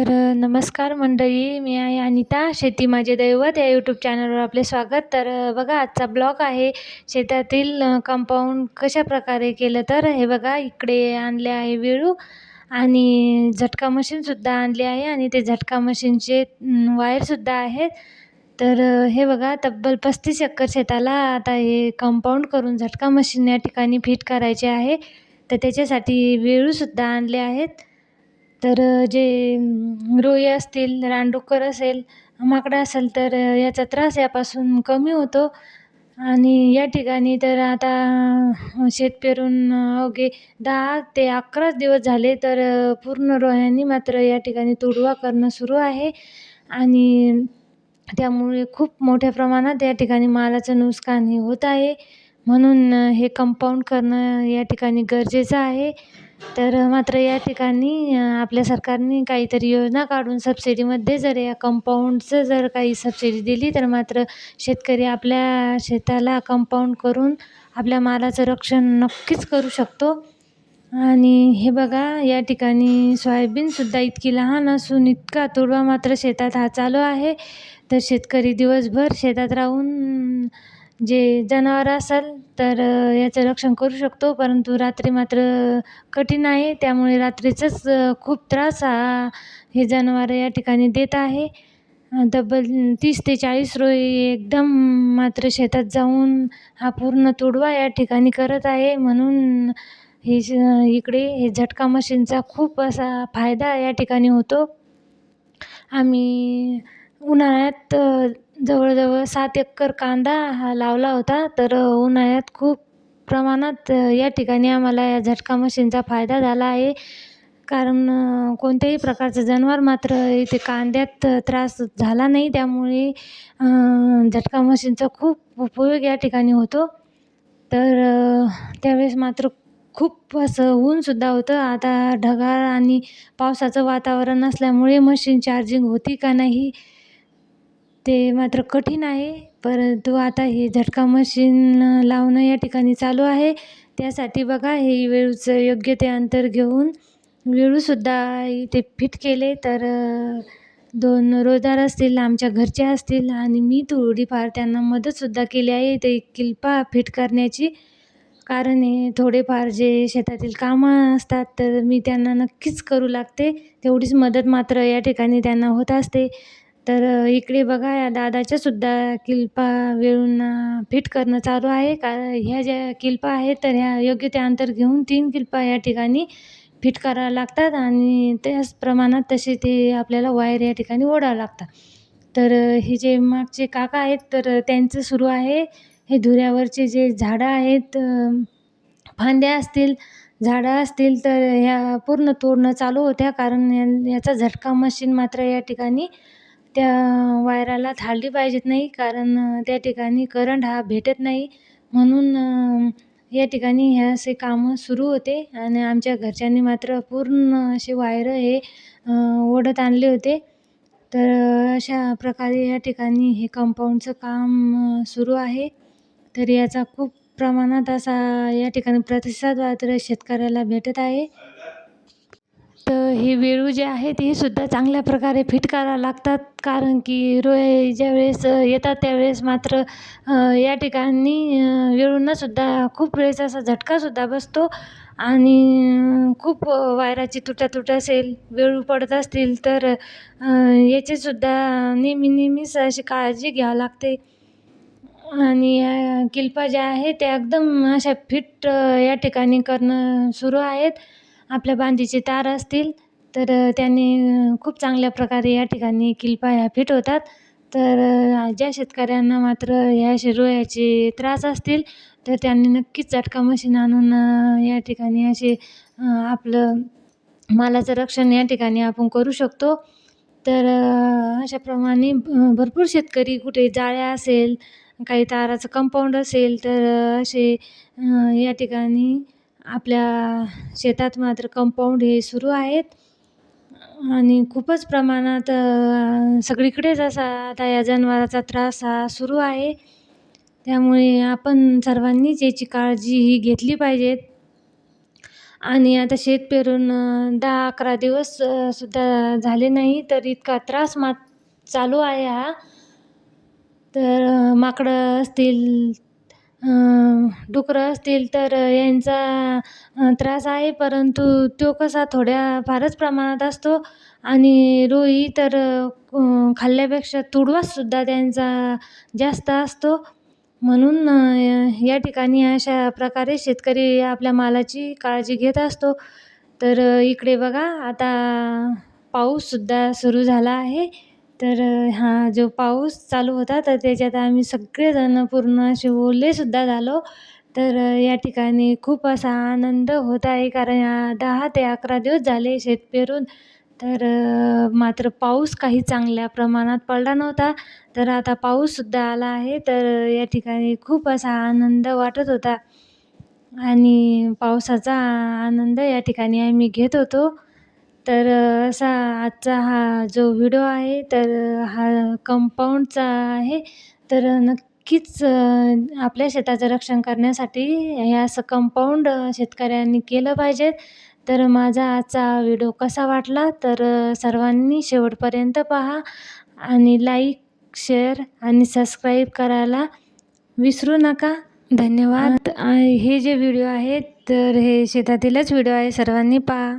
तर नमस्कार मंडळी मी आहे अनिता शेती माझे दैवत या यूट्यूब चॅनलवर आपले स्वागत. तर बघा आजचा ब्लॉग आहे शेतातील कंपाऊंड कशा प्रकारे केलं तर हे बघा इकडे आणले आहे वेळू आणि झटका मशीनसुद्धा आणली आहे आणि ते झटका मशीनचे वायरसुद्धा आहेत. तर हे बघा तब्बल पस्तीस एकर शेताला आता हे कंपाऊंड करून झटका मशीन या ठिकाणी फिट करायचे आहे. तर त्याच्यासाठी वेळूसुद्धा आणले आहेत. तर जे अम, रोई असतील रानडुक्कर असेल माकडं असेल तर याचा त्रास यापासून कमी होतो. आणि या ठिकाणी तर आता शेत पेरून अवघे दहा ते अकराच दिवस झाले तर पूर्ण रोह्यांनी मात्र या ठिकाणी तुडवा करणं सुरू आहे. आणि त्यामुळे खूप मोठ्या प्रमाणात या ठिकाणी मालाचं नुकसान हे होत आहे. म्हणून हे कंपाऊंड करणं या ठिकाणी गरजेचं आहे. तर मात्र या ठिकाणी आपल्या सरकारने काहीतरी योजना काढून सबसिडीमध्ये जर या कंपाऊंडचं जर काही सबसिडी दिली तर मात्र शेतकरी आपल्या शेताला कंपाऊंड करून आपल्या मालाचं रक्षण नक्कीच करू शकतो. आणि हे बघा या ठिकाणी सोयाबीनसुद्धा इतकी लहान असून इतका तुडवा मात्र शेतात हा चालू आहे. तर शेतकरी दिवसभर शेतात राहून जे जनावर असेल तर याचं रक्षण करू शकतो. परंतु रात्री मात्र कठीण आहे. त्यामुळे रात्रीचंच खूप त्रास हा हे जनावरं या ठिकाणी देत आहे. तब्बल तीस ते चाळीस रोई एकदम मात्र शेतात जाऊन हा पूर्ण तुडवा या ठिकाणी करत आहे. म्हणून हे इकडे हे झटका मशीनचा खूप असा फायदा या ठिकाणी होतो. आम्ही उन्हाळ्यात जवळजवळ सात एकर कांदा हा लावला होता तर उन्हाळ्यात खूप प्रमाणात या ठिकाणी आम्हाला या झटका मशीनचा फायदा झाला आहे. कारण कोणत्याही प्रकारचं जनावर मात्र इथे कांद्यात त्रास झाला नाही. त्यामुळे झटका मशीनचा खूप उपयोग या ठिकाणी होतो. तर त्यावेळेस मात्र खूप असं ऊनसुद्धा होतं. आता ढगाळ आणि पावसाचं वातावरण असल्यामुळे मशीन चार्जिंग होती का नाही ते मात्र कठीण आहे परंतु आता हे झटका मशीन लावणं या ठिकाणी चालू आहे. त्यासाठी बघा हे वेळूचं योग्य ते अंतर घेऊन वेळूसुद्धा इथे फिट केले तर दोन रोजदार असतील आमच्या घरचे असतील आणि मी थोडीफार त्यांना मदतसुद्धा केली आहे. ते किल्पा फिट करण्याची कारण हे थोडेफार जे शेतातील कामं असतात तर मी त्यांना नक्कीच करू लागते. तेवढीच मदत मात्र या ठिकाणी त्यांना होत असते. तर इकडे बघा या दादाच्यासुद्धा किल्पा वेळूंना फिट करणं चालू आहे. का ह्या ज्या किल्पा आहेत तर ह्या योग्य ते अंतर घेऊन तीन किल्पा या ठिकाणी फिट कराव्या लागतात आणि त्याच प्रमाणात तसे ते आपल्याला वायर या ठिकाणी ओढावं लागतात. तर हे जे मागचे काका आहेत तर त्यांचं सुरू आहे. हे धुऱ्यावरचे जे झाडं आहेत फांद्या असतील झाडं असतील तर ह्या पूर्ण तोडणं चालू होत्या. कारण या याचा झटका मशीन मात्र या ठिकाणी त्या वायराला थाळली पाहिजेत नाही कारण त्या ठिकाणी करंट हा भेटत नाही. म्हणून या ठिकाणी हे असे कामं सुरू होते आणि आमच्या घरच्यांनी मात्र पूर्ण असे वायरं हे ओढत आणले होते. तर अशा प्रकारे या ठिकाणी हे कंपाऊंडचं काम सुरू आहे. तर याचा खूप प्रमाणात असा या ठिकाणी प्रतिसाद मात्र शेतकऱ्याला भेटत आहे. तर हे वेळू जे आहेत हे सुद्धा चांगल्या प्रकारे फिट करावं लागतात. कारण की रोय ज्यावेळेस येतात त्यावेळेस मात्र या ठिकाणी अ, वेळूंनासुद्धा खूप वेळेस असा झटकासुद्धा बसतो. आणि खूप वायराची तुटातूट असेल वेळू पडत असतील तर अ, याचीसुद्धा नेहमी नेहमीच अशी काळजी घ्यावी लागते. आणि या किल्पा ज्या आहेत त्या एकदम अशा फिट या ठिकाणी करणं सुरू आहेत. आपल्या बांधीचे तार असतील तर त्याने खूप चांगल्या प्रकारे या ठिकाणी किल्पा ह्या फिट होतात. तर ज्या शेतकऱ्यांना मात्र ह्या असे रोयाचे त्रास असतील तर त्यांनी नक्कीच झटका मशीन आणून या ठिकाणी असे आपलं मालाचं रक्षण या ठिकाणी आपण करू शकतो. तर अशाप्रमाणे भरपूर शेतकरी कुठे जाळ्या असेल काही ताराचं कंपाऊंड असेल तर असे या ठिकाणी आपल्या शेतात मात्र कंपाऊंड हे सुरू आहेत. आणि खूपच प्रमाणात सगळीकडेच असा आता या जनावराचा त्रास हा सुरू आहे. त्यामुळे आपण सर्वांनीच याची काळजी ही घेतली पाहिजेत आणि आता शेत पेरून दहा अकरा दिवस सुद्धा झाले नाही तर इतका त्रास मा चालू आहे हा. तर माकडं असतील डुकरं असतील तर यांचा त्रास आहे परंतु तो कसा थोड्या फारच प्रमाणात असतो. आणि रुई तर खाल्ल्यापेक्षा तुडवाससुद्धा त्यांचा जास्त असतो. म्हणून या ठिकाणी अशा प्रकारे शेतकरी आपल्या मालाची काळजी घेत असतो. तर इकडे बघा आता पाऊससुद्धा सुरू झाला आहे. तर हा जो पाऊस चालू होता तर त्याच्यात आम्ही सगळेजण पूर्ण असे ओलेसुद्धा झालो. तर या ठिकाणी खूप असा आनंद होत आहे कारण दहा ते अकरा दिवस झाले शेत पेरून. तर मात्र पाऊस काही चांगल्या प्रमाणात पडला नव्हता. तर आता पाऊससुद्धा आला आहे तर या ठिकाणी खूप असा आनंद वाटत होता. आणि पावसाचा आनंद या ठिकाणी आम्ही घेत होतो. तर असा आजचा हा जो व्हिडिओ आहे तर हा कंपाऊंडचा आहे. तर नक्कीच आपल्या शेताचं रक्षण करण्यासाठी हे असं कंपाऊंड शेतकऱ्यांनी केलं पाहिजे. तर माझा आजचा व्हिडिओ कसा वाटला? तर सर्वांनी शेवटपर्यंत पहा आणि लाईक शेअर आणि सबस्क्राईब करायला विसरू नका. धन्यवाद. हे. जे व्हिडिओ आहेत तर हे शेतातीलच व्हिडिओ आहे सर्वांनी पहा.